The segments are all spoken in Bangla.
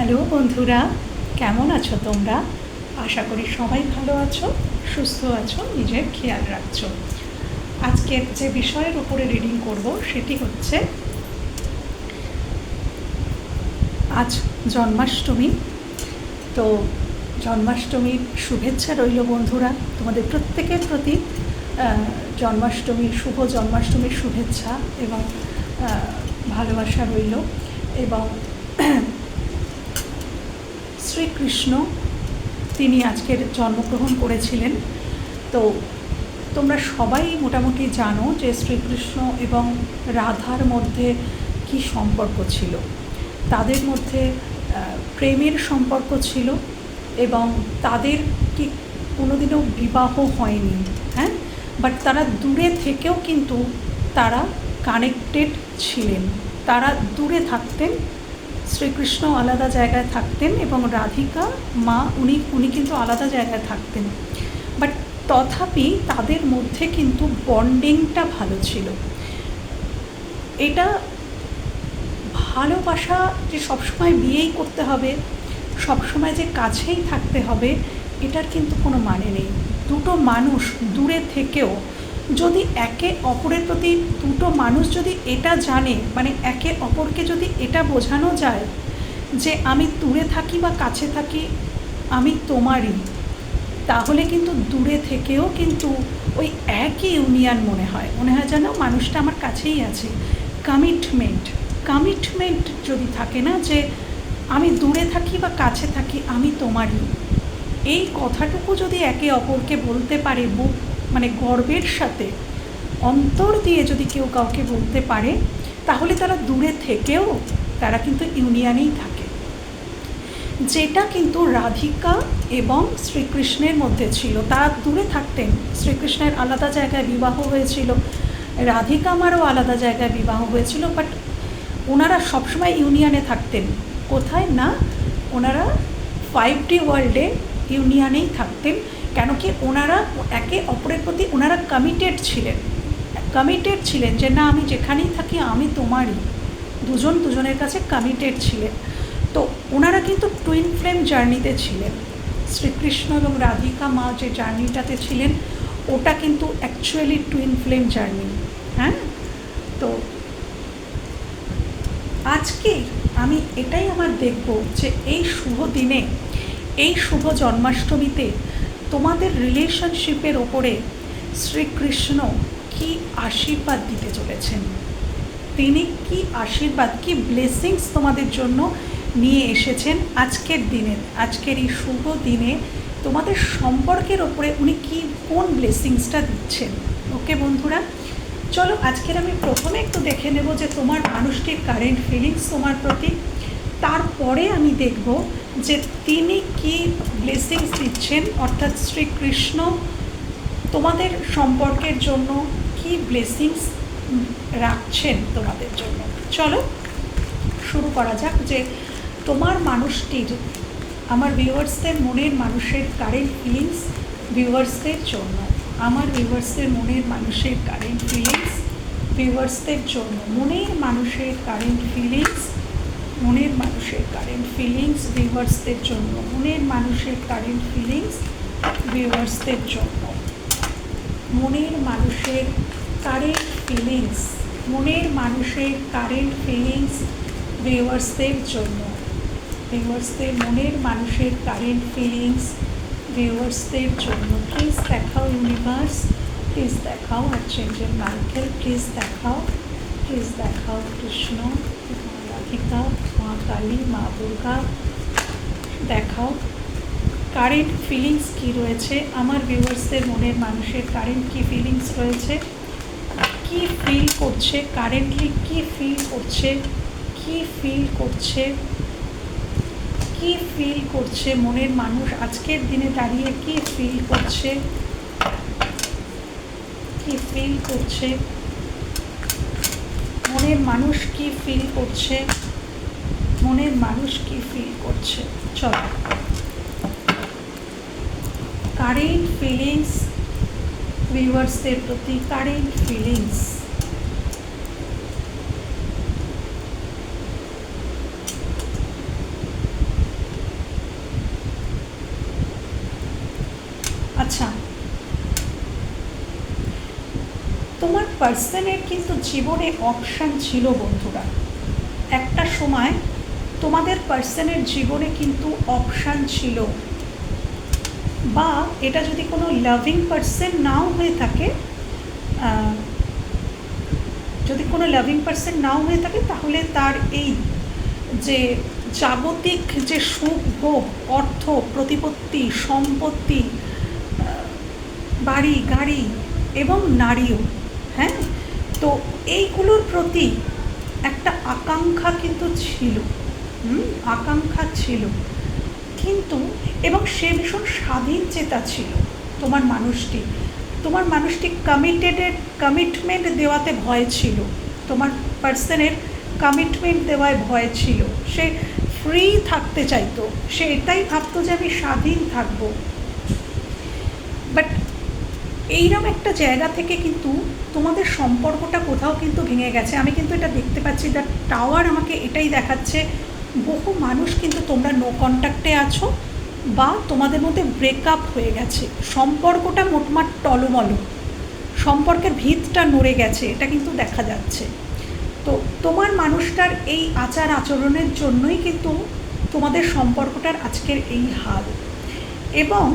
হ্যালো বন্ধুরা, কেমন আছো তোমরা? আশা করি সবাই ভালো আছো, সুস্থ আছো, নিজের খেয়াল রাখছো। আজকের যে বিষয়ের উপরে রিডিং করব সেটি হচ্ছে, আজ জন্মাষ্টমী। তো জন্মাষ্টমীর শুভেচ্ছা রইল বন্ধুরা, তোমাদের প্রত্যেকের প্রতি জন্মাষ্টমীর শুভ জন্মাষ্টমীর শুভেচ্ছা এবং ভালোবাসা রইল এবং শ্রীকৃষ্ণ তিনি আজকের জন্মগ্রহণ করেছিলেন। তো তোমরা সবাই মোটামুটি জানো যে শ্রীকৃষ্ণ এবং রাধার মধ্যে কি সম্পর্ক ছিল। তাদের মধ্যে প্রেমের সম্পর্ক ছিল এবং তাদের কি কোনোদিনও বিবাহ হয়নি হ্যাঁ? বাট তারা দূরে থেকেও কিন্তু তারা কানেক্টেড ছিলেন। তারা দূরে থাকতেন শ্রীকৃষ্ণ আলাদা জায়গায় থাকতেন এবং রাধিকা, মা, উনি উনি কিন্তু আলাদা জায়গায় থাকতেন। বাট তথাপি তাদের মধ্যে কিন্তু বন্ডিংটা ভালো ছিল। এটা ভালোবাসা যে সবসময় বিয়েই করতে হবে, সবসময় যে কাছেই থাকতে হবে, এটার কিন্তু কোনো মানে নেই। দুটো মানুষ দূরে থেকেও যদি একে অপরের প্রতি দুটো মানুষ যদি এটা জানে মানে একে অপরকে যদি এটা বোঝানো যায় যে আমি দূরে থাকি বা কাছে থাকি, আমি তোমারই, তাহলে কিন্তু দূরে থেকেও কিন্তু ওই একই ইউনিয়ন মনে হয়। মনে হয় যেন মানুষটা আমার কাছেই আছে। কমিটমেন্ট কমিটমেন্ট যদি থাকে না যে আমি দূরে থাকি বা কাছে থাকি, আমি তোমারই, এই কথাটুকু যদি একে অপরকে বলতে পারে, বুক মানে গর্বের সাথে অন্তর দিয়ে যদি কেউ কাউকে বলতে পারে, তাহলে তারা দূরে থেকেও তারা কিন্তু ইউনিয়নেই থাকে। যেটা কিন্তু রাধিকা এবং শ্রীকৃষ্ণের মধ্যে ছিল। তারা দূরে থাকতেন। শ্রীকৃষ্ণের আলাদা জায়গায় বিবাহ হয়েছিল। রাধিকা আমারও আলাদা জায়গায় বিবাহ হয়েছিল বাট ওনারা সবসময় ইউনিয়নে থাকতেন। কোথায়? না, ওনারা ফাইভ ডি ওয়ার্ল্ডে ইউনিয়নেই থাকতেন। কেন কি ওনারা একে অপরের প্রতি ওনারা কমিটেড ছিলেন। কমিটেড ছিলেন যে, না, আমি যেখানেই থাকি, আমি তোমারই। দুজন দুজনের কাছে কমিটেড ছিলেন। তো ওনারা কিন্তু টুইন ফ্লেম জার্নিতে ছিলেন। শ্রীকৃষ্ণ এবং রাধিকা মা যে জার্নিটাতে ছিলেন, ওটা কিন্তু অ্যাকচুয়ালি টুইন ফ্লেম জার্নি হ্যাঁ? তো আজকে আমি এটাই আমার দেখব যে এই শুভ দিনে, এই শুভ জন্মাষ্টমীতে তোমাদের রিলেশনশিপের ওপরে শ্রীকৃষ্ণ কি আশীর্বাদ দিতে চলেছেন? তিনি কি আশীর্বাদ, কি ব্লেসিংস তোমাদের জন্য নিয়ে এসেছেন আজকের দিনে? আজকের এই শুভ দিনে তোমাদের সম্পর্কের ওপরে উনি কি, কোন ব্লেসিংসটা দিচ্ছেন? ওকে বন্ধুরা, চলো আজকের আমি প্রথমে একটু দেখে নেব যে তোমার মানুষটির কারেন্ট ফিলিংস তোমার প্রতি তারপরে আমি দেখব যে তিনি কি ব্লেসিংস দিচ্ছেন, অর্থাৎ শ্রীকৃষ্ণ তোমাদের সম্পর্কের জন্য কি ব্লেসিংস রাখছেন তোমাদের জন্য। চলো শুরু করা যাক যে তোমার মানুষটির, আমার ভিউয়ার্সদের মনের মানুষের কারেন্ট ফিলিংস ভিউয়ার্সদের জন্য। আমার ভিউয়ার্সদের মনের মানুষের কারেন্ট ফিলিংস ভিউয়ার্সদের জন্য। মনের মানুষের কারেন্ট ফিলিংস মনের মানুষের কারেন্ট ফিলিংস ভিউয়ার্সদের জন্য। মনের মানুষের কারেন্ট ফিলিংস ভিউয়ার্সদের জন্য। মনের মানুষের কারেন্ট ফিলিংস মনের মানুষের কারেন্ট ফিলিংস ভিউয়ার্সদের জন্য। ভিউয়ার্সদের মনের মানুষের কারেন্ট ফিলিংস ভিউয়ার্সদের জন্য। প্লিজ দেখাও ইউনিভার্স প্লিজ দেখাও আর্চেঞ্জেল মাইকেল প্লিজ দেখাও প্লিজ দেখাও কৃষ্ণ। মা রাধিকা মা কালী, মা দুর্গা, দেখাও। কারেন্ট ফিলিংস কি রয়েছে? আমার ভিউয়ার্সদের মনের মানুষের কারেন্ট কি ফিলিংস রয়েছে? কি ফিল করছে? কারেন্টলি কি ফিল করছে? কি ফিল করছে? কি ফিল করছে? মনের মানুষ আজকের দিনে দাঁড়িয়ে কি ফিল করছে? কি ফিল করছে? মনের মানুষ কি ফিল করছে? মনের মানুষ কি ফিল করছে? চলো। কারেন্ট ফিলিংস ভিউয়ার্সদের প্রতি কারেন্ট ফিলিংস আচ্ছা তোমার পার্সনের কিন্তু জীবনে অপশান ছিল বন্ধুরা। একটা সময় তোমাদের পার্সনের জীবনে কিন্তু অপশান ছিল। বা এটা যদি কোনো লাভিং পার্সন নাও হয়ে থাকে যদি কোনো লাভিং পার্সন নাও হয়ে থাকে, তাহলে তার এই যে জাগতিক যে সুখ, ভোগ, অর্থ, প্রতিপত্তি, সম্পত্তি বাড়ি, গাড়ি এবং নারীও হ্যাঁ? তো এইগুলোর প্রতি একটা আকাঙ্ক্ষা কিন্তু ছিল। আকাঙ্ক্ষা ছিল। কিন্তু এবং সে ভীষণ স্বাধীন চেতা ছিল তোমার মানুষটি। তোমার মানুষটি কমিটেডের কমিটমেন্ট দেওয়াতে ভয় ছিল। তোমার পার্সনের কমিটমেন্ট দেওয়ায় ভয় ছিল। সে ফ্রি থাকতে চাইতো। সে এটাই ভাবতো যে আমি স্বাধীন থাকব। বাট এইরকম একটা জায়গা থেকে কিন্তু তোমাদের সম্পর্কটা কোথাও কিন্তু ভেঙে গেছে। আমি কিন্তু এটা দেখতে পাচ্ছি দ্য টাওয়ার আমাকে এটাই দেখাচ্ছে, বহু মানুষ কিন্তু তোমরা নো কন্ট্যাক্টে আছো বা তোমাদের মধ্যে ব্রেকআপ হয়ে গেছে। সম্পর্কটা মোটমাট টলমল, সম্পর্কের ভিতটা নড়ে গেছে, এটা কিন্তু দেখা যাচ্ছে। তো তোমার মানুষটার এই আচার আচরণের জন্যই কিন্তু তোমাদের সম্পর্কটার আজকের এই হাল। এবং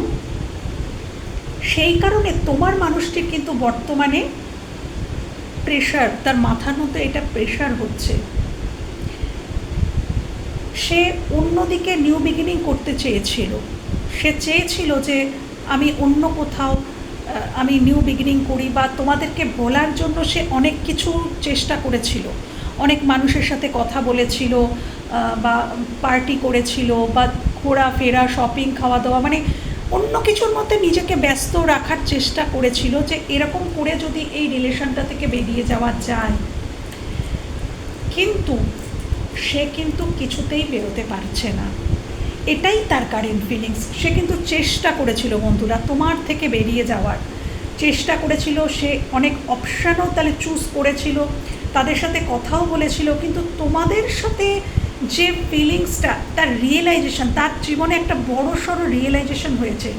সেই কারণে তোমার মানুষটির কিন্তু বর্তমানে প্রেশার তার মাথার মধ্যে এটা প্রেশার হচ্ছে। সে অন্যদিকে নিউ বিগিনিং করতে চেয়েছিল। সে চেয়েছিল যে আমি অন্য কোথাও আমি নিউ বিগিনিং করি বা তোমাদেরকে বলার জন্য সে অনেক কিছু চেষ্টা করেছিল। অনেক মানুষের সাথে কথা বলেছিল বা পার্টি করেছিল, বা ঘোরাফেরা শপিং খাওয়া দাওয়া মানে অন্য কিছুর মধ্যে নিজেকে ব্যস্ত রাখার চেষ্টা করেছিল যে এরকম করে যদি এই রিলেশনটা থেকে বেরিয়ে যাওয়া যায়। কিন্তু সে কিন্তু কিছুতেই বেরোতে পারছে না। এটাই তার কারেন্ট ফিলিংস সে কিন্তু চেষ্টা করেছিল বন্ধুরা, তোমার থেকে বেরিয়ে যাওয়ার। চেষ্টা করেছিল, সে অনেক অপশানও তাহলে চুজ করেছিল, তাদের সাথে কথাও বলেছিল, কিন্তু তোমাদের সাথে যে ফিলিংসটা তার রিয়েলাইজেশন তার জীবনে একটা বড় সড়ো রিয়েলাইজেশন হয়েছে।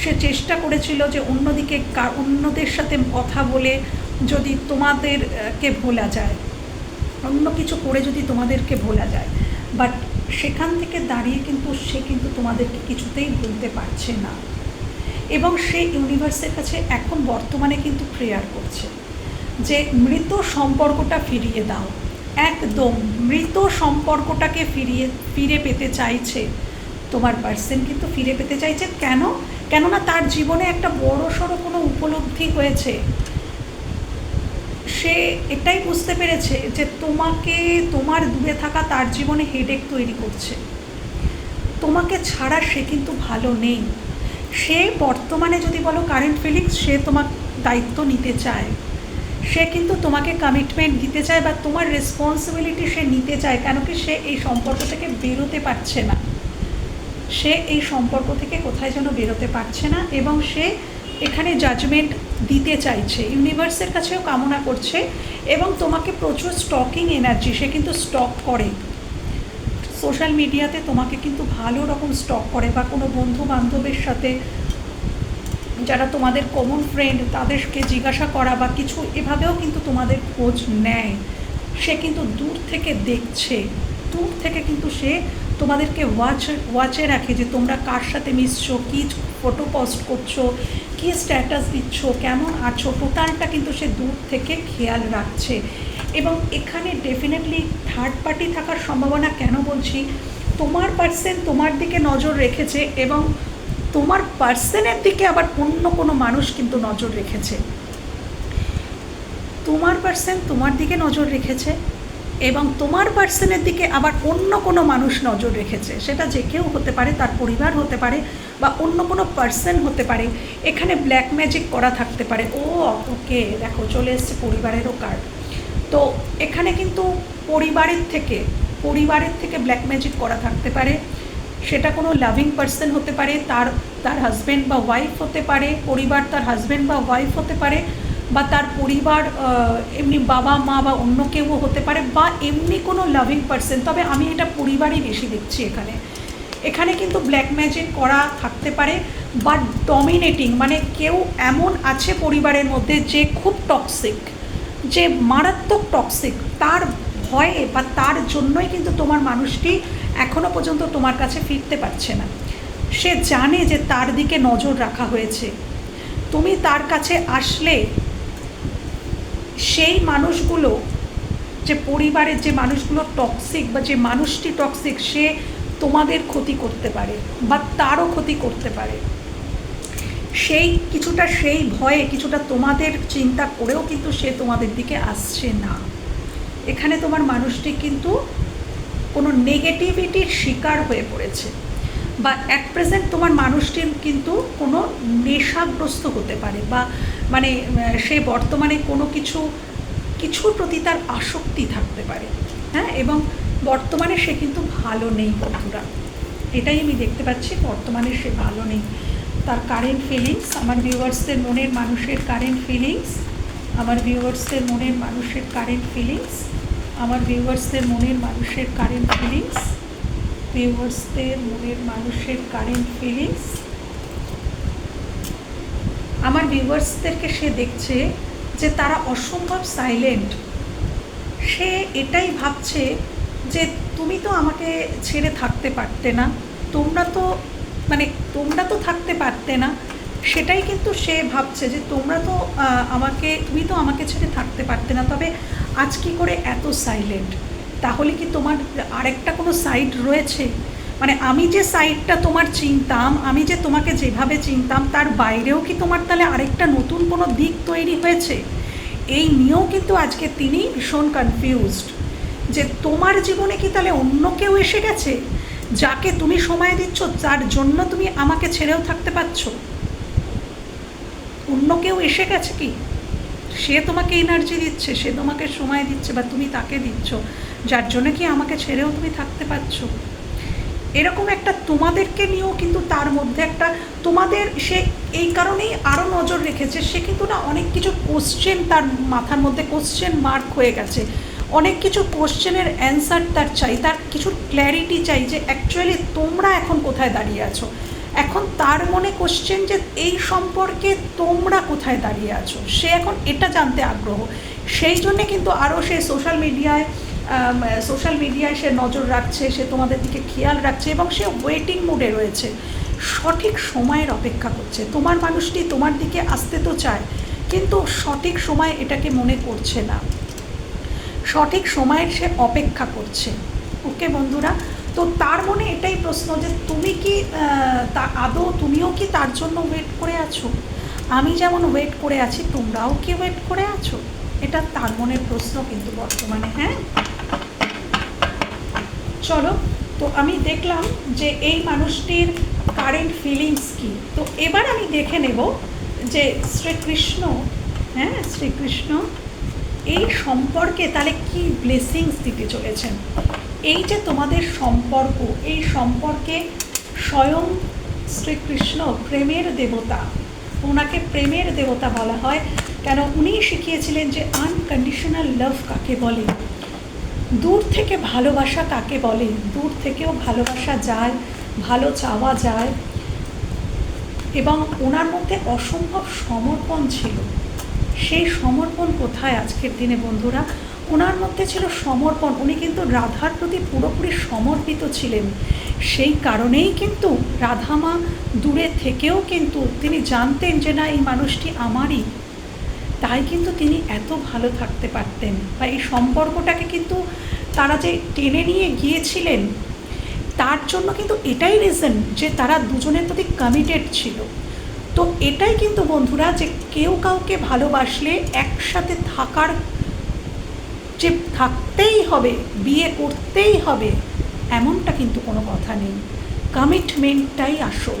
সে চেষ্টা করেছিল যে অন্যদিকে অন্যদের সাথে কথা বলে যদি তোমাদেরকে ভোলা যায়। অন্য কিছু করে যদি তোমাদেরকে ভোলা যায়। বাট সেখান থেকে দাঁড়িয়ে কিন্তু সে কিন্তু তোমাদেরকে কিছুতেই ভুলতে পারছে না। এবং সে ইউনিভার্সের কাছে এখন বর্তমানে কিন্তু প্রেয়ার করছে। যে মৃত সম্পর্কটা ফিরিয়ে দাও। একদম মৃত সম্পর্কটাকে ফিরিয়ে, ফিরে পেতে চাইছে। তোমার পার্সন কিন্তু ফিরে পেতে চাইছে কেন? কেননা তার জীবনে একটা বড় সড়ো কোনো উপলব্ধি হয়েছে। সে এটাই বুঝতে পেরেছে যে তোমাকে, তোমার দূরে থাকা তার জীবনে হেডেক তৈরি করছে। তোমাকে ছাড়া সে কিন্তু ভালো নেই। সে বর্তমানে যদি বলো কারেন্ট ফিলিংস সে তোমার দায়িত্ব নিতে চায়। সে কিন্তু তোমাকে কমিটমেন্ট দিতে চায় বা তোমার রেসপন্সিবিলিটি সে নিতে চায় কেন কি সে এই সম্পর্ক থেকে বেরোতে পারছে না। সে এই সম্পর্ক থেকে কোথায় যেন বেরোতে পারছে না এবং সে এখানে জাজমেন্ট দিতে চাইছে ইউনিভার্সের কাছেও কামনা করছে এবং তোমাকে প্রচুর স্টকিং এনার্জি সে কিন্তু স্টক করে। সোশ্যাল মিডিয়াতে তোমাকে কিন্তু ভালো রকম স্টক করে বা কোনো বন্ধু বান্ধবের সাথে যারা তোমাদের কমন ফ্রেন্ড তাদেরকে জিজ্ঞাসা করা বা কিছু এভাবেও কিন্তু তোমাদের খোঁজ নেয়। সে কিন্তু দূর থেকে দেখছে। দূর থেকে কিন্তু সে তোমাদেরকে ওয়াচ ওয়াচে রাখে যে তোমরা কার সাথে মিশছো, কী ফটো পোস্ট করছ, কী স্ট্যাটাস দিচ্ছ, কেমন আছো। টোটালটা কিন্তু সে দূর থেকে খেয়াল রাখছে। এবং এখানে ডেফিনেটলি থার্ড পার্টি থাকার সম্ভাবনা কেন বলছি? তোমার পার্সেন তোমার দিকে নজর রেখেছে এবং তোমার পার্সনের দিকে আবার অন্য কোনো মানুষ কিন্তু নজর রেখেছে। তোমার পার্সন তোমার দিকে নজর রেখেছে এবং তোমার পার্সনের দিকে আবার অন্য কোনো মানুষ নজর রেখেছে। সেটা যে কেউ হতে পারে, তার পরিবার হতে পারে বা অন্য কোনো পার্সন হতে পারে। এখানে ব্ল্যাক ম্যাজিক করা থাকতে পারে। ও, ওকে, দেখো, চলে এসছে পরিবারেরও কার্ড তো এখানে কিন্তু পরিবারের থেকে পরিবারের থেকে ব্ল্যাক ম্যাজিক করা থাকতে পারে। সেটা কোনো লাভিং পার্সন হতে পারে, তার তার হাজব্যান্ড বা ওয়াইফ হতে পারে, পরিবার তার হাজব্যান্ড বা ওয়াইফ হতে পারে, বা তার পরিবার এমনি বাবা, মা বা অন্য কেউ হতে পারে, বা এমনি কোনো লাভিং পার্সন তবে আমি এটা পরিবারই বেশি দেখছি এখানে। এখানে কিন্তু ব্ল্যাক ম্যাজিক করা থাকতে পারে, বা ডমিনেটিং মানে কেউ এমন আছে পরিবারের মধ্যে যে খুব টক্সিক যে মারাত্মক টক্সিক তার ভয়ে বা তার জন্যই কিন্তু তোমার মানুষটি এখনও পর্যন্ত তোমার কাছে ফিরতে পারছে না। সে জানে যে তার দিকে নজর রাখা হয়েছে। তুমি তার কাছে আসলে সেই মানুষগুলো, যে পরিবারের যে মানুষগুলো টক্সিক বা যে মানুষটি টক্সিক সে তোমাদের ক্ষতি করতে পারে বা তারও ক্ষতি করতে পারে। সেই কিছুটা সেই ভয়ে, কিছুটা তোমাদের চিন্তা করেও কিন্তু সে তোমাদের দিকে আসছে না। এখানে তোমার মানুষটি কিন্তু কোনো নেগেটিভিটির শিকার হয়ে পড়েছে। বা অ্যাট প্রেজেন্ট তোমার মানুষটির কিন্তু কোনো নেশাগ্রস্ত হতে পারে বা মানে সে বর্তমানে কোনো কিছু, কিছুর প্রতি তার আসক্তি থাকতে পারে। হ্যাঁ? এবং বর্তমানে সে কিন্তু ভালো নেই বন্ধুরা। এটাই আমি দেখতে পাচ্ছি, বর্তমানে সে ভালো নেই। তার কারেন্ট ফিলিংস আমার ভিউয়ার্সদের মনের মানুষের কারেন্ট ফিলিংস আমার ভিউয়ার্সদের মনের মানুষের কারেন্ট ফিলিংস আমার ভিউয়ার্সদের মনের মানুষের কারেন্ট ফিলিংস ভিউয়ার্সদের মনের মানুষের কারেন্ট ফিলিংস আমার ভিউয়ার্সদেরকে সে দেখছে যে তারা অসম্ভব সাইলেন্ট সে এটাই ভাবছে যে তুমি তো আমাকে ছেড়ে থাকতে পারতে না, তোমরা তো মানে তোমরা তো থাকতে পারতে না সেটাই কিন্তু সে ভাবছে যে তোমরা তো আমাকে, তুমি তো আমাকে ছেড়ে থাকতে পারতে না। তবে আজ কি করে এত সাইলেন্ট তাহলে কি তোমার আরেকটা কোনো সাইড রয়েছে? মানে আমি যে সাইডটা তোমার চিনতাম, আমি যে তোমাকে যেভাবে চিনতাম, তার বাইরেও কি তোমার তাহলে আরেকটা নতুন কোনো দিক তৈরি হয়েছে? এই নিয়েও কিন্তু আজকে তিনি ভীষণ কনফিউজড যে তোমার জীবনে কি তাহলে অন্য কেউ এসে গেছে? যাকে তুমি সময় দিচ্ছ, যার জন্য তুমি আমাকে ছেড়েও থাকতে পারছ? অন্য কেউ এসে গেছে কি? সে তোমাকে এনার্জি দিচ্ছে, সে তোমাকে সময় দিচ্ছে বা তুমি তাকে দিচ্ছ, যার জন্য কি আমাকে ছেড়েও তুমি থাকতে পারছ? এরকম একটা তোমাদেরকে নিয়েও কিন্তু তার মধ্যে একটা তোমাদের সে এই কারণেই আরও নজর রেখেছে, সে কিন্তু না অনেক কিছু কোশ্চেন তার মাথার মধ্যে কোশ্চেন মার্ক হয়ে গেছে। অনেক কিছু কোশ্চেনের অ্যান্সার তার চাই, তার কিছু ক্ল্যারিটি চাই যে অ্যাকচুয়ালি তোমরা এখন কোথায় দাঁড়িয়ে আছো? এখন তার মনে কোশ্চেন যে এই সম্পর্কে তোমরা কোথায় দাঁড়িয়ে আছো? সে এখন এটা জানতে আগ্রহ। সেই জন্যে কিন্তু আরও সে সোশ্যাল মিডিয়ায় সোশ্যাল মিডিয়ায় সে নজর রাখছে, সে তোমাদের দিকে খেয়াল রাখছে এবং সে ওয়েটিং মুডে রয়েছে। সঠিক সময়ের অপেক্ষা করছে। তোমার মানুষটি তোমার দিকে আসতে তো চায়, কিন্তু সঠিক সময় এটাকে মনে করছে না। সঠিক সময়ের সে অপেক্ষা করছে। ওকে বন্ধুরা তো তার মনে এটাই প্রশ্ন যে তুমি কি তা আদৌ তুমিও কি তার জন্য ওয়েট করে আছো? আমি যেমন ওয়েট করে আছি, তোমরাও কি ওয়েট করে আছো? এটা তার মনের প্রশ্ন কিন্তু বর্তমানে হ্যাঁ? চলো, তো আমি দেখলাম যে এই মানুষটির কারেন্ট ফিলিংস কী। তো এবার আমি দেখে নেব যে শ্রীকৃষ্ণ হ্যাঁ শ্রীকৃষ্ণ এই সম্পর্কে তাহলে কি ব্লেসিংস দিতে চলেছেন? এই যে তোমাদের সম্পর্ক, এই সম্পর্কে স্বয়ং শ্রীকৃষ্ণ প্রেমের দেবতা, ওনাকে প্রেমের দেবতা বলা হয়। কেন? উনি শিখিয়েছিলেন যে আনকন্ডিশনাল লাভ কাকে বলে? দূর থেকে ভালোবাসা কাকে বলে? দূর থেকেও ভালোবাসা যায়, ভালো চাওয়া যায়। এবং ওনার মধ্যে অসম্ভব সমর্পণ ছিল। সেই সমর্পণ কোথায় আজকের দিনে বন্ধুরা? ওনার মধ্যে ছিল সমর্পণ। উনি কিন্তু রাধার প্রতি পুরোপুরি সমর্পিত ছিলেন। সেই কারণেই কিন্তু রাধামা দূরে থেকেও কিন্তু তিনি জানতেন যে না, এই মানুষটি আমারই। তাই কিন্তু তিনি এত ভালো থাকতে পারতেন বা এই সম্পর্কটাকে কিন্তু তারা যে টেনে নিয়ে গিয়েছিলেন, তার জন্য কিন্তু এটাই রিজন যে তারা দুজনের প্রতি কমিটেড ছিল। তো এটাই কিন্তু বন্ধুরা যে কেউ কাউকে ভালোবাসলে একসাথে থাকার যে থাকতেই হবে, বিয়ে করতেই হবে, এমনটা কিন্তু কোনো কথা নেই। কমিটমেন্টটাই আসল,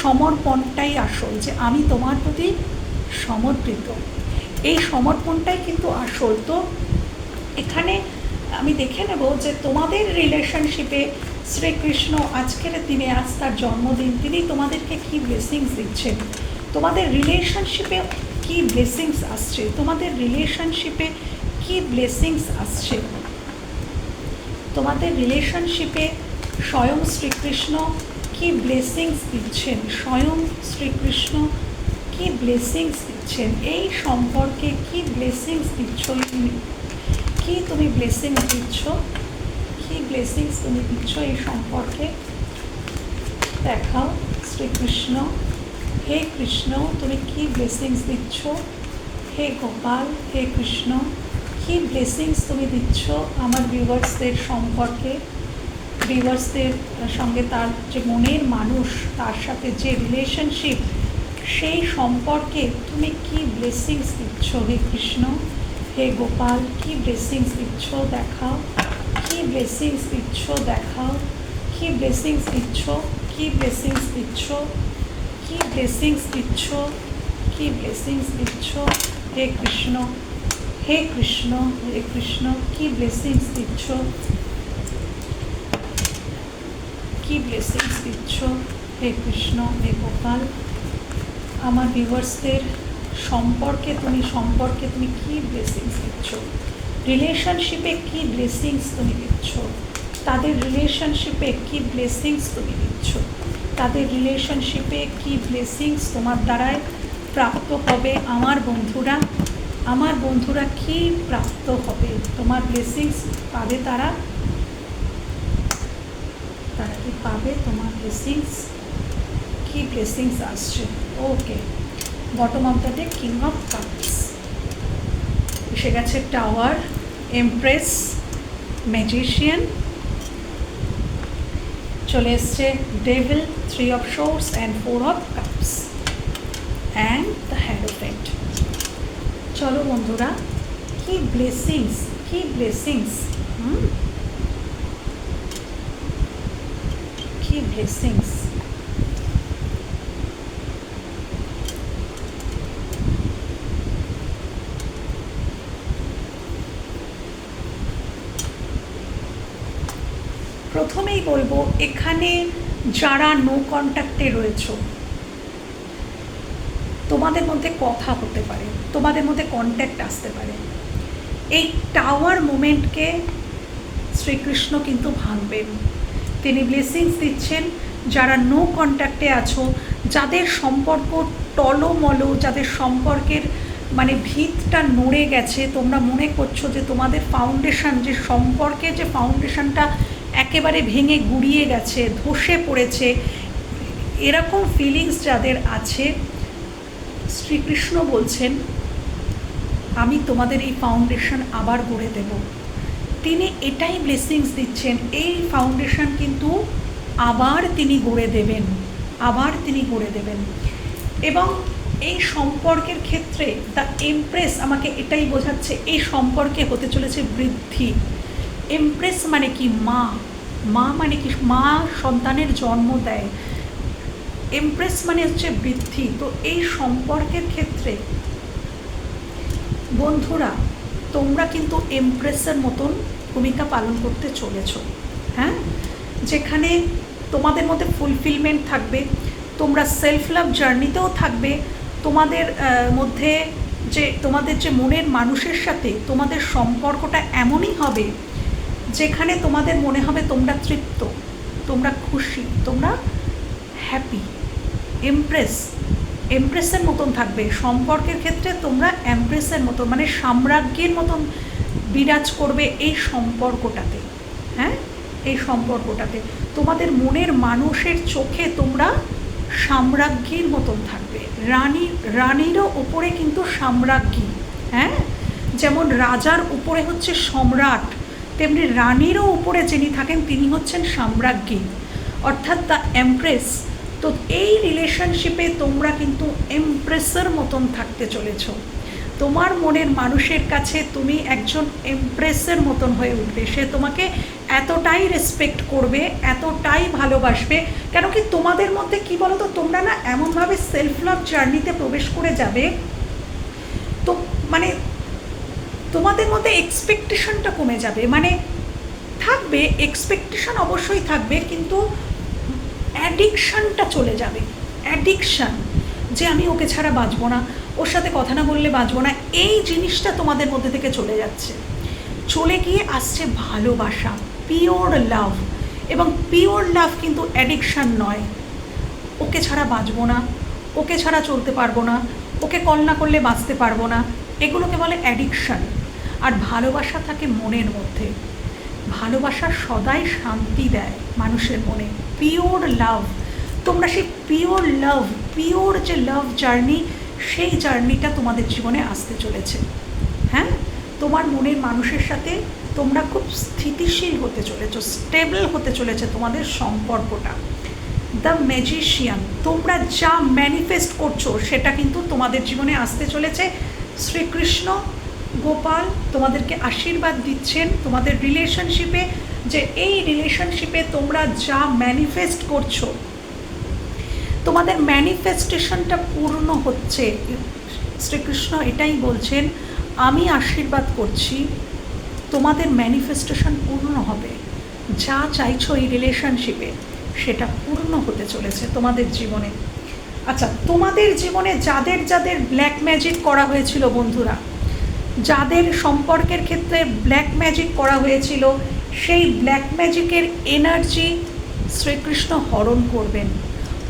সমর্পণটাই আসল যে আমি তোমার প্রতি সমর্পিত। এই সমর্পণটাই কিন্তু আসল। তো এখানে আমি দেখে নেব যে তোমাদের রিলেশনশিপে শ্রীকৃষ্ণ আজকের দিনে আজ তার জন্মদিন, তিনি তোমাদেরকে কী ব্লেসিংস দিচ্ছেন? তোমাদের রিলেশনশিপে কী ব্লেসিংস আসছে? তোমাদের রিলেশনশিপে কী ব্লেসিংস আসছে? তোমাদের রিলেশনশিপে স্বয়ং শ্রীকৃষ্ণ কি ব্লেসিংস দিচ্ছেন? স্বয়ং শ্রীকৃষ্ণ কি ব্লেসিংস দিচ্ছেন? এই সম্পর্কে কি ব্লেসিংস দিচ্ছ? তুমি কি তুমি ব্লেসিংস দিচ্ছ? কি ব্লেসিংস তুমি দিচ্ছ? এই সম্পর্কে দেখাও শ্রীকৃষ্ণ। হে কৃষ্ণ, তুমি কি ব্লেসিংস দিচ্ছ? হে গোপাল, হে কৃষ্ণ। কি ব্লেসিংস তুমি দিচ্ছ আমার ভিউয়ার্সদের সম্পর্কে? ভিউয়ার্সদের সঙ্গে তার যে মনের মানুষ, তার সাথে যে রিলেশনশিপ সেই সম্পর্কে তুমি কি ব্লেসিংস দিচ্ছ? হে কৃষ্ণ, হে গোপাল, কি ব্লেসিংস দিচ্ছ? দেখাও। কি ব্লেসিংস দিচ্ছ? দেখাও। কি ব্লেসিংস দিচ্ছ? কি ব্লেসিংস দিচ্ছ? কি ব্লেসিংস দিচ্ছ? কি ব্লেসিংস দিচ্ছ? হে কৃষ্ণ হে কৃষ্ণ হে কৃষ্ণ, কি ব্লেসিংস দিচ্ছ? কি ব্লেসিংস দিচ্ছ? হে কৃষ্ণ, হে গোপাল, আমার ভিউয়ার্সদের সম্পর্কে তুমি সম্পর্কে তুমি কি ব্লেসিংস দিচ্ছ? রিলেশনশিপে কি ব্লেসিংস তুমি দিচ্ছ? তাদের রিলেশনশিপে কি ব্লেসিংস তুমি দিচ্ছ? তাদের রিলেশনশিপে কি ব্লেসিংস তোমার দ্বারায় প্রাপ্ত হবে আমার বন্ধুরা? আমার বন্ধুরা কি প্রাপ্ত হবে? তোমার ব্লেসিংস পাবে তারা? তারা কি পাবে তোমার ব্লেসিংস কি ব্লেসিংস আসছে? Okay bottom of the day king of cups এসে গেছে টাওয়ার এমপ্রেস ম্যাজিশিয়ান চলে এসছে devil three of swords and four of cups and the hierophant চলো বন্ধুরা, কি ব্লেসিংস কি ব্লেসিংস কি ব্লেসিংস প্রথমেই বলব, এখানে যারা নো কন্ট্যাক্টে রয়েছো তোমাদের মধ্যে কথা হতে পারে, তোমাদের মধ্যে কন্ট্যাক্ট আসতে পারে। এই টাওয়ার মুমেন্টকে শ্রীকৃষ্ণ কিন্তু ভাঙবেন। তিনি ব্লেসিংস দিচ্ছেন। যারা নো কন্ট্যাক্টে আছো, যাদের সম্পর্ক টলমল, যাদের সম্পর্কের মানে ভিতটা নড়ে গেছে, তোমরা মনে করছ যে তোমাদের ফাউন্ডেশন যে সম্পর্কে যে ফাউন্ডেশনটা একেবারে ভেঙে গুড়িয়ে গেছে, ধসে পড়েছে, এরকম ফিলিংস যাদের আছে শ্রীকৃষ্ণ বলছেন, আমি তোমাদের এই ফাউন্ডেশন আবার গড়ে দেব। তিনি এটাই ব্লেসিংস দিচ্ছেন, এই ফাউন্ডেশন কিন্তু আবার তিনি গড়ে দেবেন, আবার তিনি গড়ে দেবেন। এবং এই সম্পর্কের ক্ষেত্রে দ্য এমপ্রেস আমাকে এটাই বোঝাচ্ছে, এই সম্পর্কে হতে চলেছে বৃদ্ধি। এমপ্রেস মানে কি মা? মা মানে কি? মা সন্তানের জন্ম দেয়। এমপ্রেস মানে হচ্ছে বৃদ্ধি। তো এই সম্পর্কের ক্ষেত্রে বন্ধুরা, তোমরা কিন্তু এমপ্রেসের মতন ভূমিকা পালন করতে চলেছ হ্যাঁ? যেখানে তোমাদের মধ্যে ফুলফিলমেন্ট থাকবে, তোমরা সেলফ লাভ জার্নিতেও থাকবে, তোমাদের মধ্যে যে, তোমাদের যে মনের মানুষের সাথে তোমাদের সম্পর্কটা এমনই হবে, যেখানে তোমাদের মনে হবে তোমরা তৃপ্ত, তোমরা খুশি, তোমরা হ্যাপি এমপ্রেস এমপ্রেসের মতন থাকবে। সম্পর্কের ক্ষেত্রে তোমরা এমপ্রেসের মতো মানে সাম্রাজ্ঞের মতন বিরাজ করবে এই সম্পর্কটাতে হ্যাঁ? এই সম্পর্কটাতে। তোমাদের মনের মানুষের চোখে তোমরা সাম্রাজ্ঞীর মতন থাকবে। রানী, রানীরও ওপরে কিন্তু সাম্রাজ্ঞী হ্যাঁ? যেমন রাজার উপরে হচ্ছে সম্রাট, তেমনি রানীরও উপরে যিনি থাকেন তিনি হচ্ছেন সাম্রাজ্ঞী। অর্থাৎ দ্য এমপ্রেস তো এই রিলেশনশিপে তোমরা কিন্তু এমপ্রেসের মতন থাকতে চলেছ। তোমার মনের মানুষের কাছে তুমি একজন এমপ্রেসের মতন হয়ে উঠবে। সে তোমাকে এতটাই রেসপেক্ট করবে, এতটাই ভালোবাসবে। কেন কি তোমাদের মধ্যে কি বলো তো তোমরা না এমনভাবে সেলফ লাভ জার্নিতে প্রবেশ করে যাবে, তো মানে তোমাদের মধ্যে এক্সপেকটেশনটা কমে যাবে। মানে থাকবে এক্সপেকটেশন অবশ্যই থাকবে, কিন্তু অ্যাডিকশানটা চলে যাবে। অ্যাডিকশান। যে আমি ওকে ছাড়া বাঁচবো না, ওর সাথে কথা না বললে বাঁচবো না, এই জিনিসটা তোমাদের মধ্যে থেকে চলে যাচ্ছে। চলে গিয়ে আসছে ভালোবাসা পিওর লাভ এবং পিওর লাভ কিন্তু অ্যাডিকশান নয়। ওকে ছাড়া বাঁচবো না, ওকে ছাড়া চলতে পারব না, ওকে কল না করলে বাঁচতে পারব না, এগুলোকে বলে অ্যাডিকশান আর ভালোবাসা থাকে মনের মধ্যে। ভালোবাসা সদাই শান্তি দেয় মানুষের মনে। পিওর লাভ তোমরা সেই পিওর লাভ পিওর যে লাভ জার্নি সেই জার্নিটা তোমাদের জীবনে আসতে চলেছে। হ্যাঁ? তোমার মনের মানুষের সাথে তোমরা খুব স্থিতিশীল হতে চলেছো স্টেবল হতে চলেছে তোমাদের সম্পর্কটা। দ্য ম্যাজিশিয়ান তোমরা যা ম্যানিফেস্ট করছ, সেটা কিন্তু তোমাদের জীবনে আসতে চলেছে। শ্রীকৃষ্ণ গোপাল তোমাদেরকে আশীর্বাদ দিচ্ছেন তোমাদের রিলেশনশিপে যে এই রিলেশনশিপে তোমরা যা ম্যানিফেস্ট করছ, তোমাদের ম্যানিফেস্টেশনটা পূর্ণ হচ্ছে। শ্রীকৃষ্ণ এটাই বলছেন, আমি আশীর্বাদ করছি, তোমাদের ম্যানিফেস্টেশন পূর্ণ হবে। যা চাইছো এই রিলেশনশিপে সেটা পূর্ণ হতে চলেছে তোমাদের জীবনে। আচ্ছা তোমাদের জীবনে যাদের যাদের ব্ল্যাক ম্যাজিক করা হয়েছিল বন্ধুরা যাদের সম্পর্কের ক্ষেত্রে ব্ল্যাক ম্যাজিক করা হয়েছিল, সেই ব্ল্যাক ম্যাজিকের এনার্জি শ্রীকৃষ্ণ হরণ করবেন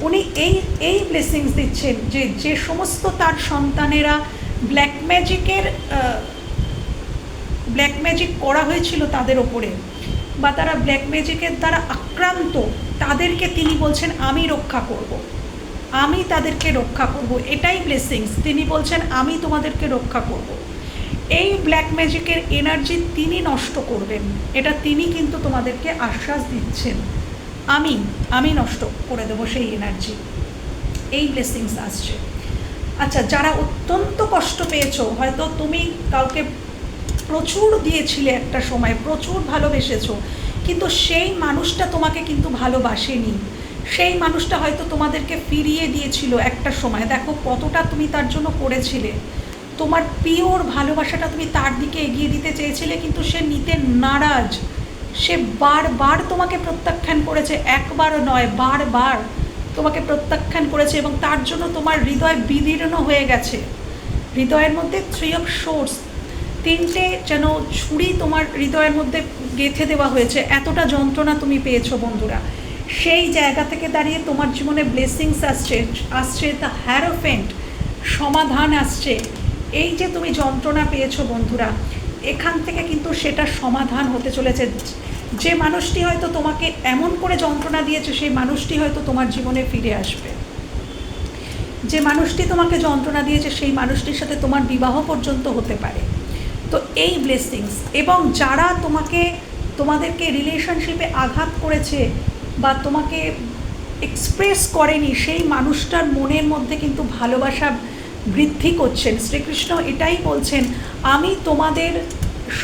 উনি এই এই ব্লেসিংস দিচ্ছেন যে যে সমস্ত তার সন্তানেরা ব্ল্যাক ম্যাজিকের ব্ল্যাক ম্যাজিক করা হয়েছিল তাদের ওপরে, বা তারা ব্ল্যাক ম্যাজিকের দ্বারা আক্রান্ত, তাদেরকে তিনি বলছেন, আমি রক্ষা করব। আমি তাদেরকে রক্ষা করব এটাই ব্লেসিংস তিনি বলছেন, আমি তোমাদেরকে রক্ষা করব। এই ব্ল্যাক ম্যাজিকের এনার্জি তিনি নষ্ট করবেন। এটা তিনি কিন্তু তোমাদেরকে আশ্বাস দিচ্ছেন। আমি আমি নষ্ট করে দেবো সেই এনার্জি এই ব্লেসিংস আসছে। আচ্ছা যারা অত্যন্ত কষ্ট পেয়েছ, হয়তো তুমি কাউকে প্রচুর দিয়েছিলে একটা সময়, প্রচুর ভালোবেসেছো, কিন্তু সেই মানুষটা তোমাকে কিন্তু ভালোবাসেনি। সেই মানুষটা হয়তো তোমাদেরকে ফিরিয়ে দিয়েছিল একটা সময়। দেখো কতটা তুমি তার জন্য করেছিলে। তোমার পিওর ভালোবাসাটা তুমি তার দিকে এগিয়ে দিতে চেয়েছিলে, কিন্তু সে নিতে নারাজ। সে বারবার তোমাকে প্রত্যাখ্যান করেছে, একবারও নয়, বারবার তোমাকে প্রত্যাখ্যান করেছে এবং তার জন্য তোমার হৃদয় বিদীর্ণ হয়ে গেছে। হৃদয়ের মধ্যে থ্রি অফ শোর্স তিনটে যেন ছুরি তোমার হৃদয়ের মধ্যে গেঁথে দেওয়া হয়েছে। এতটা যন্ত্রণা তুমি পেয়েছ বন্ধুরা। সেই জায়গা থেকে দাঁড়িয়ে তোমার জীবনে ব্লেসিংস আসছে আসছে দ্য হ্যারোফেন্ট সমাধান আসছে। এই যে তুমি যন্ত্রণা পেয়েছ বন্ধুরা, এখান থেকে কিন্তু সেটা সমাধান হতে চলেছে। যে মানুষটি হয়তো তোমাকে এমন করে যন্ত্রণা দিয়েছে, সেই মানুষটি হয়তো তোমার জীবনে ফিরে আসবে। যে মানুষটি তোমাকে যন্ত্রণা দিয়েছে, সেই মানুষটির সাথে তোমার বিবাহ পর্যন্ত হতে পারে। তো এই ব্লেসিংস এবং যারা তোমাকে, তোমাদেরকে রিলেশনশিপে আঘাত করেছে বা তোমাকে এক্সপ্রেস করেনি, সেই মানুষটার মনের মধ্যে কিন্তু ভালোবাসা বৃদ্ধি করছেন। শ্রীকৃষ্ণ এটাই বলছেন, আমি তোমাদের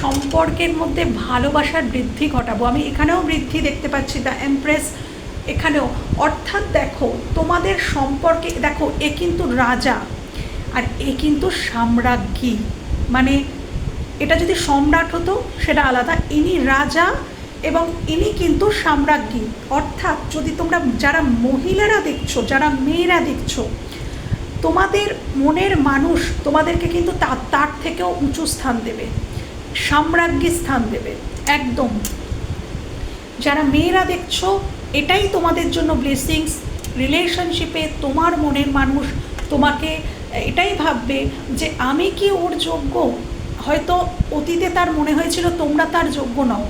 সম্পর্কের মধ্যে ভালোবাসার বৃদ্ধি ঘটাবো। আমি এখানেও বৃদ্ধি দেখতে পাচ্ছি দ্য এমপ্রেস এখানেও। অর্থাৎ দেখো, তোমাদের সম্পর্কে, দেখো, এ কিন্তু রাজা আর এ কিন্তু সাম্রাজ্ঞী। মানে এটা যদি সম্রাট হতো, সেটা আলাদা। ইনি রাজা এবং ইনি কিন্তু সাম্রাজ্ঞী। অর্থাৎ যদি তোমরা যারা মহিলারা দেখছ, যারা মেয়েরা দেখছ তোমাদের মনের মানুষ তোমাদেরকে কিন্তু তার তার থেকেও উঁচু স্থান দেবে, সাম্রাজ্ঞী স্থান দেবে, একদম। যারা মেয়েরা দেখছ, এটাই তোমাদের জন্য ব্লেসিংস রিলেশনশিপে তোমার মনের মানুষ তোমাকে, এটাই ভাববে যে আমি কি ওর যোগ্য? হয়তো অতীতে তার মনে হয়েছিল, তোমরা তার যোগ্য নও,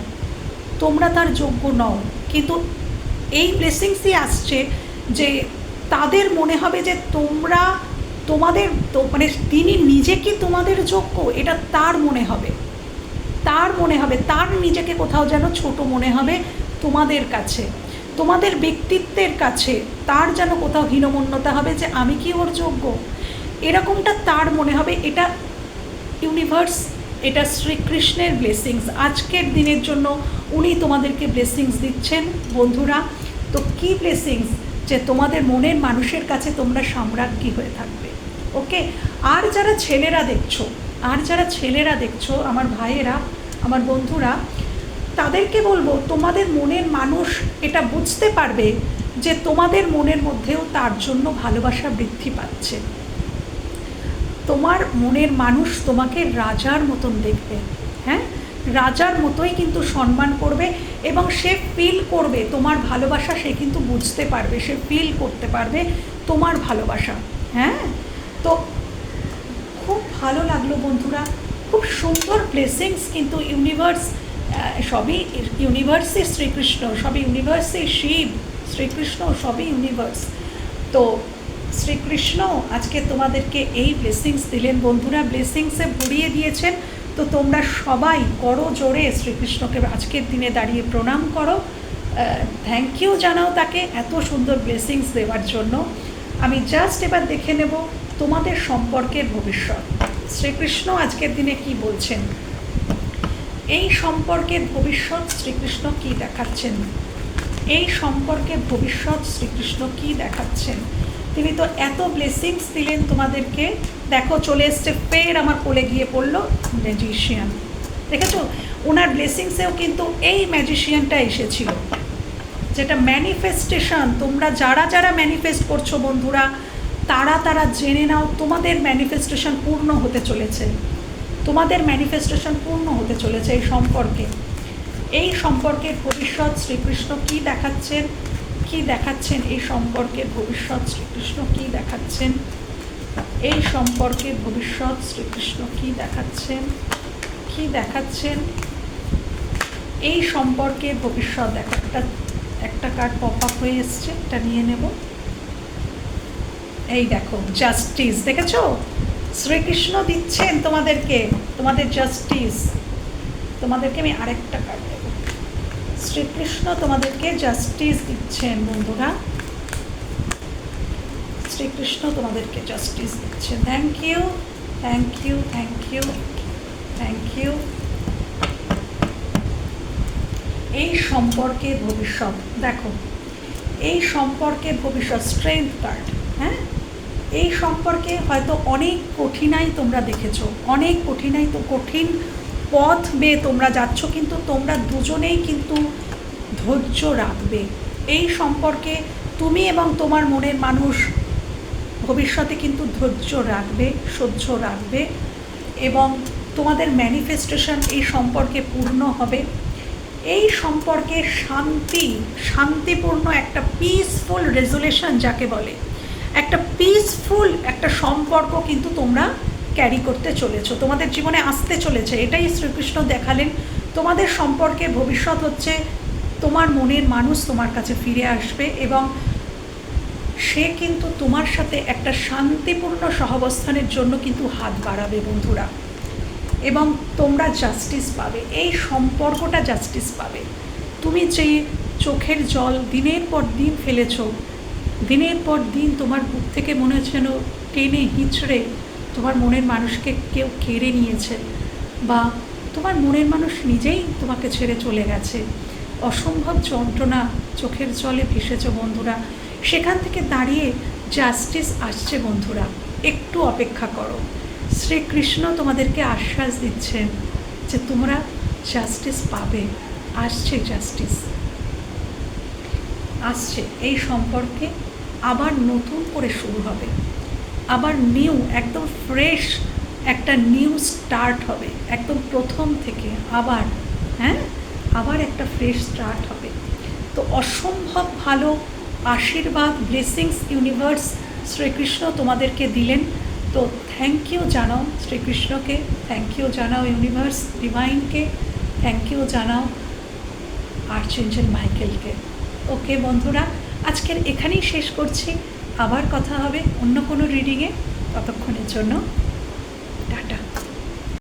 তোমরা তার যোগ্য নও। কিন্তু এই ব্লেসিংসই আসছে যে তাদের মনে হবে যে তোমরা তোমাদের মানে তিনি নিজে কি তোমাদের যোগ্য? এটা তার মনে হবে। তার মনে হবে, তার নিজেকে কোথাও যেন ছোট মনে হবে তোমাদের কাছে, তোমাদের ব্যক্তিত্বের কাছে তার যেন কোথাও হীনমন্যতা হবে যে আমি কি ওর যোগ্য? এরকমটা তার মনে হবে, এটা ইউনিভার্স এটা শ্রীকৃষ্ণের ব্লেসিংস আজকের দিনের জন্য উনি তোমাদেরকে ব্লেসিংস দিচ্ছেন, বন্ধুরা। তো কী ব্লেসিংস যে তোমাদের মনের মানুষের কাছে তোমরা সাম্রাজ্ঞী হয়ে থাকবে। ওকে? আর যারা ছেলেরা দেখছ, আর যারা ছেলেরা দেখছ, আমার ভাইয়েরা, আমার বন্ধুরা, তাদেরকে বলব, তোমাদের মনের মানুষ এটা বুঝতে পারবে যে তোমাদের মনের মধ্যেও তার জন্য ভালোবাসা বৃদ্ধি পাচ্ছে। তোমার মনের মানুষ তোমাকে রাজার মতন দেখবে হ্যাঁ? রাজার মতোই কিন্তু সম্মান করবে এবং সে ফিল করবে, তোমার ভালোবাসা সে কিন্তু বুঝতে পারবে, সে ফিল করতে পারবে তোমার ভালোবাসা। হ্যাঁ? তো খুব ভালো লাগল বন্ধুরা, খুব সুন্দর ব্লেসিংস কিন্তু ইউনিভার্স সবই ইউনিভার্সই শ্রীকৃষ্ণ, সবই ইউনিভার্সই শিব, শ্রীকৃষ্ণ সবই ইউনিভার্স তো শ্রীকৃষ্ণ আজকে তোমাদেরকে এই ব্লেসিংস দিলেন বন্ধুরা ব্লেসিংসে ভরিয়ে দিয়েছেন। তো তোমরা সবাই করো জোরে শ্রীকৃষ্ণকে আজকের দিনে দাঁড়িয়ে প্রণাম করো। থ্যাংক ইউ জানাও তাকে এত সুন্দর ব্লেসিংস দেওয়ার জন্য। আমি জাস্ট এবার দেখে নেব তোমাদের সম্পর্কের ভবিষ্যৎ। শ্রীকৃষ্ণ আজকের দিনে কি বলছেন? এই সম্পর্কের ভবিষ্যৎ শ্রীকৃষ্ণ কি দেখাচ্ছেন? এই সম্পর্কে ভবিষ্যৎ শ্রীকৃষ্ণ কি দেখাচ্ছেন? তিনি তো এত ব্লেসিংস দিলেন তোমাদেরকে। দেখো, চলে এসছে, ফের আমার কোলে গিয়ে পড়ল ম্যাজিশিয়ান দেখেছ? ওনার ব্লেসিংসেও কিন্তু এই ম্যাজিশিয়ানটা এসেছিল। যেটা ম্যানিফেস্টেশন তোমরা যারা যারা ম্যানিফেস্ট করছ বন্ধুরা, তারা তারা জেনে নাও, তোমাদের ম্যানিফেস্টেশন পূর্ণ হতে চলেছে। তোমাদের ম্যানিফেস্টেশন পূর্ণ হতে চলেছে এই সম্পর্কে। এই সম্পর্কের ভবিষ্যৎ শ্রীকৃষ্ণ কি দেখাচ্ছেন? কি দেখাচ্ছেন? এই সম্পর্কে ভবিষ্যৎ শ্রীকৃষ্ণ কি দেখাচ্ছেন? এই সম্পর্কে ভবিষ্যৎ শ্রীকৃষ্ণ কি দেখাচ্ছেন? কি দেখাচ্ছেন? এই সম্পর্কে ভবিষ্যৎ একটা একটা কার্ড পপ আপ হয়ে এসছে, এটা নিয়ে নেব। এই দেখো জাস্টিস দেখেছ? শ্রীকৃষ্ণ দিচ্ছেন তোমাদেরকে, তোমাদের জাস্টিস তোমাদেরকে আমি আরেকটা কার্ড শ্রীকৃষ্ণ তোমাদেরকে জাস্টিস দিচ্ছেন, বন্ধুরা। শ্রীকৃষ্ণ তোমাদেরকে জাস্টিস দিচ্ছেন। Thank you thank you thank you thank you এই সম্পর্কে ভবিষ্যৎ, দেখো, এই সম্পর্কে ভবিষ্যৎ স্ট্রেংথ কার্ড হ্যাঁ? এই সম্পর্কে হয়তো অনেক কঠিনাই তোমরা দেখেছ, অনেক কঠিনাই তো কঠিন পথ বেয়ে তোমরা যাচ্ছ, কিন্তু তোমরা দুজনেই কিন্তু ধৈর্য রাখবে। এই সম্পর্কে তুমি এবং তোমার মনের মানুষ ভবিষ্যতে কিন্তু ধৈর্য রাখবে, সহ্য রাখবে এবং তোমাদের ম্যানিফেস্টেশন এই সম্পর্কে পূর্ণ হবে। এই সম্পর্কে শান্তি, শান্তিপূর্ণ একটা পিসফুল রেজুলেশন যাকে বলে, একটা পিসফুল একটা সম্পর্ক কিন্তু তোমরা ক্যারি করতে চলেছো, তোমাদের জীবনে আসতে চলেছে, এটাই শ্রীকৃষ্ণ দেখালেন। তোমাদের সম্পর্কে ভবিষ্যৎ হচ্ছে তোমার মনের মানুষ তোমার কাছে ফিরে আসবে এবং সে কিন্তু তোমার সাথে একটা শান্তিপূর্ণ সহাবস্থানের জন্য কিন্তু হাত বাড়াবে বন্ধুরা। এবং তোমরা জাস্টিস পাবে, এই সম্পর্কটা জাস্টিস পাবে। তুমি যে চোখের জল দিনের পর দিন ফেলেছ, দিনের পর দিন তোমার বুক থেকে মনে হচ্ছে যেন টেনে হিঁচড়ে তোমার মনের মানুষকে কেউ কেড়ে নিয়েছে বা তোমার মনের মানুষ নিজেই তোমাকে ছেড়ে চলে গেছে। অসম্ভব যন্ত্রণা চোখের জলে ভেসেছ বন্ধুরা। সেখান থেকে দাঁড়িয়ে জাস্টিস আসছে বন্ধুরা। একটু অপেক্ষা করো। শ্রীকৃষ্ণ তোমাদেরকে আশ্বাস দিচ্ছেন যে তোমরা জাস্টিস পাবে। আসছে জাস্টিস আসছে। এই সম্পর্কে আবার নতুন করে শুরু হবে। আবার নিউ একদম ফ্রেশ একটা নিউ স্টার্ট হবে। একদম প্রথম থেকে আবার হ্যাঁ? আবার একটা ফ্রেশ স্টার্ট হবে। তো অসম্ভব ভালো আশীর্বাদ ব্লেসিংস ইউনিভার্স শ্রীকৃষ্ণ তোমাদেরকে দিলেন। তো থ্যাংক ইউ জানাও শ্রীকৃষ্ণকে থ্যাংক ইউ জানাও ইউনিভার্স ডিভাইনকে থ্যাংক ইউ জানাও আর্চেঞ্জেল মাইকেলকে ওকে বন্ধুরা, আজকের এখানেই শেষ করছি। আবার কথা হবে অন্য কোনো রিডিংয়ে ততক্ষণের জন্য। টাটা।